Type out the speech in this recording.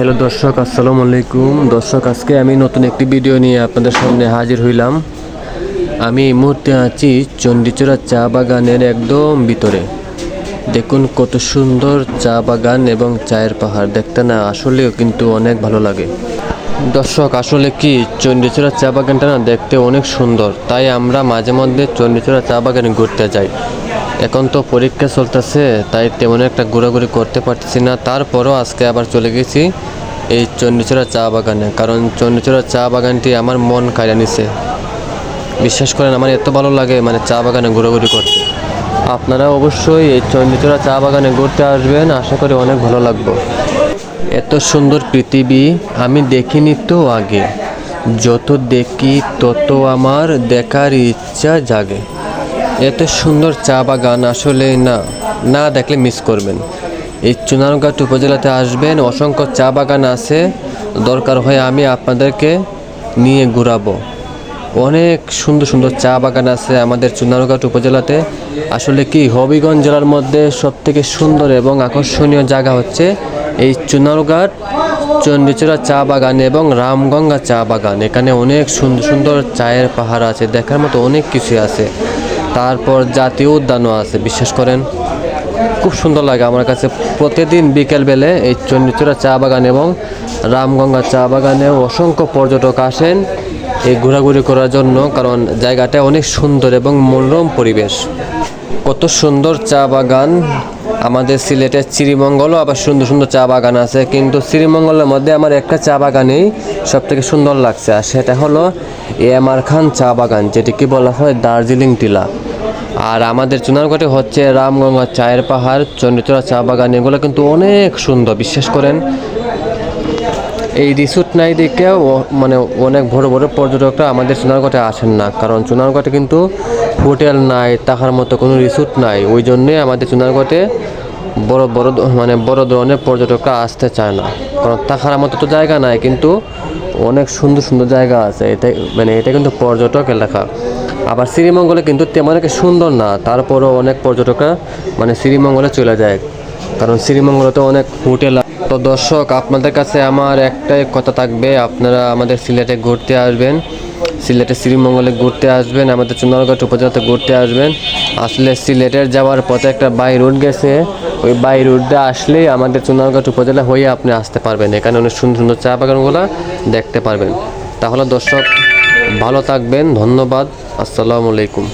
Hello দর্শক, আসসালামু আলাইকুম। দর্শক, আজকে আমি নতুন একটি ভিডিও নিয়ে আপনাদের সামনে হাজির হইলাম। আমি এই মুহূর্তে আছি চণ্ডীচূড়া চা বাগানের একদম ভিতরে। দেখুন কত সুন্দর চা বাগান এবং চায়ের পাহাড়। দেখতে না, আসলেও কিন্তু অনেক ভালো লাগে। দর্শক, আসলে কি? চণ্ডীচূড়া চা বাগানটা না দেখতে অনেক সুন্দর। তাই আমরা মাঝে মধ্যে চণ্ডীচূড়া চা বাগানে ঘুরতে যাই। এখন তো পরীক্ষা চলতেছে, তাই তেমন একটা ঘোরাঘুরি করতে পারতেছি না। তারপরও আজকে আবার চলে গেছি এই চণ্ডীচূড়া চা বাগানে, কারণ চণ্ডীচূড়া চা বাগানটি আমার মন কাড়া নিছে। বিশ্বাস করেন, আমার এত ভালো লাগে মানে চা বাগানে ঘোরাঘুরি করতে। আপনারা অবশ্যই এই চণ্ডীচূড়া চা বাগানে ঘুরতে আসবেন, আশা করি অনেক ভালো লাগবে। এত সুন্দর পৃথিবী আমি দেখিনি তো আগে। যত দেখি, তত আমার দেখার ইচ্ছা জাগে। এত সুন্দর চা বাগান আসলে না না দেখলে মিস করবেন। এই চুনারঘাট উপজেলাতে আসবেন, অসংখ্য চা বাগান আছে। দরকার হয় আমি আপনাদেরকে নিয়ে ঘুরাবো। অনেক সুন্দর সুন্দর চা বাগান আছে আমাদের চুনারঘাট উপজেলাতে। আসলে কি, হবিগঞ্জ জেলার মধ্যে সবথেকে সুন্দর এবং আকর্ষণীয় জায়গা হচ্ছে এই চুনারঘাট চণ্ডীচূড়া চা বাগান এবং রামগঙ্গা চা বাগান। এখানে অনেক সুন্দর সুন্দর চায়ের পাহাড় আছে, দেখার মতো অনেক কিছু আছে। তারপর জাতীয় উদ্যানও আছে, বিশ্বাস করেন। খুব সুন্দর লাগে আমার কাছে। প্রতিদিন বিকেলবেলে এই চণ্ডীচূড়া চা বাগান এবং রামগঙ্গা চা বাগানে অসংখ্য পর্যটক আসেন এই ঘোরাঘুরি করার জন্য, কারণ জায়গাটা অনেক সুন্দর এবং মনোরম পরিবেশ। কত সুন্দর চা বাগান আমাদের সিলেটের শ্রীমঙ্গলও আবার সুন্দর সুন্দর চা বাগান আছে, কিন্তু শ্রীমঙ্গলের মধ্যে আমার একটা চা বাগানেই সব থেকে সুন্দর লাগছে, আর সেটা হলো এম আর খান চা বাগান যেটি কি বলা হয় দার্জিলিং টিলা। আর আমাদের চুনারঘাটে হচ্ছে রামগঙ্গা চায়ের পাহাড় চন্ডিতরা চা বাগান, এগুলো কিন্তু অনেক সুন্দর, বিশ্বাস করেন এই রিসোর্ট নাই দেখেও ও- মানে অনেক বড় বড় পর্যটকরা আমাদের চুনারঘাটে আসেন না। কারণ চুনারঘাটে কিন্তু হোটেল নাই তাহার মতো কোনো রিসোর্ট নাই। ওই জন্যে আমাদের চুনারঘাটে বড় বড় মানে বড় ধরনের পর্যটকরা আসতে চায় না। কারণ তাহার মতো তো জায়গা নাই, কিন্তু অনেক সুন্দর সুন্দর জায়গা আছে। এটা মানে এটা কিন্তু পর্যটক এলাকা। আবার শ্রীমঙ্গলে কিন্তু তেমন একটা সুন্দর না। তারপরও অনেক পর্যটকরা মানে শ্রীমঙ্গলে চলে যায়। কারণ শ্রীমঙ্গলে তো অনেক হোটেল তো দর্শক, আপনাদের কাছে আমার একটাই কথা থাকবে, আপনারা আমাদের সিলেটে ঘুরতে আসবেন, সিলেটে শ্রীমঙ্গলে ঘুরতে আসবেন, আমাদের চুনারঘাট উপজেলাতে ঘুরতে আসবেন। আসলে সিলেটের যাওয়ার পথে একটা বাই রুট গেছে, ওই বাই রুটটা আসলেই আমাদের চুনারঘাট উপজেলা হয়ে আপনি আসতে পারবেন। এখানে অনেক সুন্দর সুন্দর চা বাগানগুলো দেখতে পারবেন। তাহলে দর্শক, ভালো থাকবেন, ধন্যবাদ, আসসালামু আলাইকুম।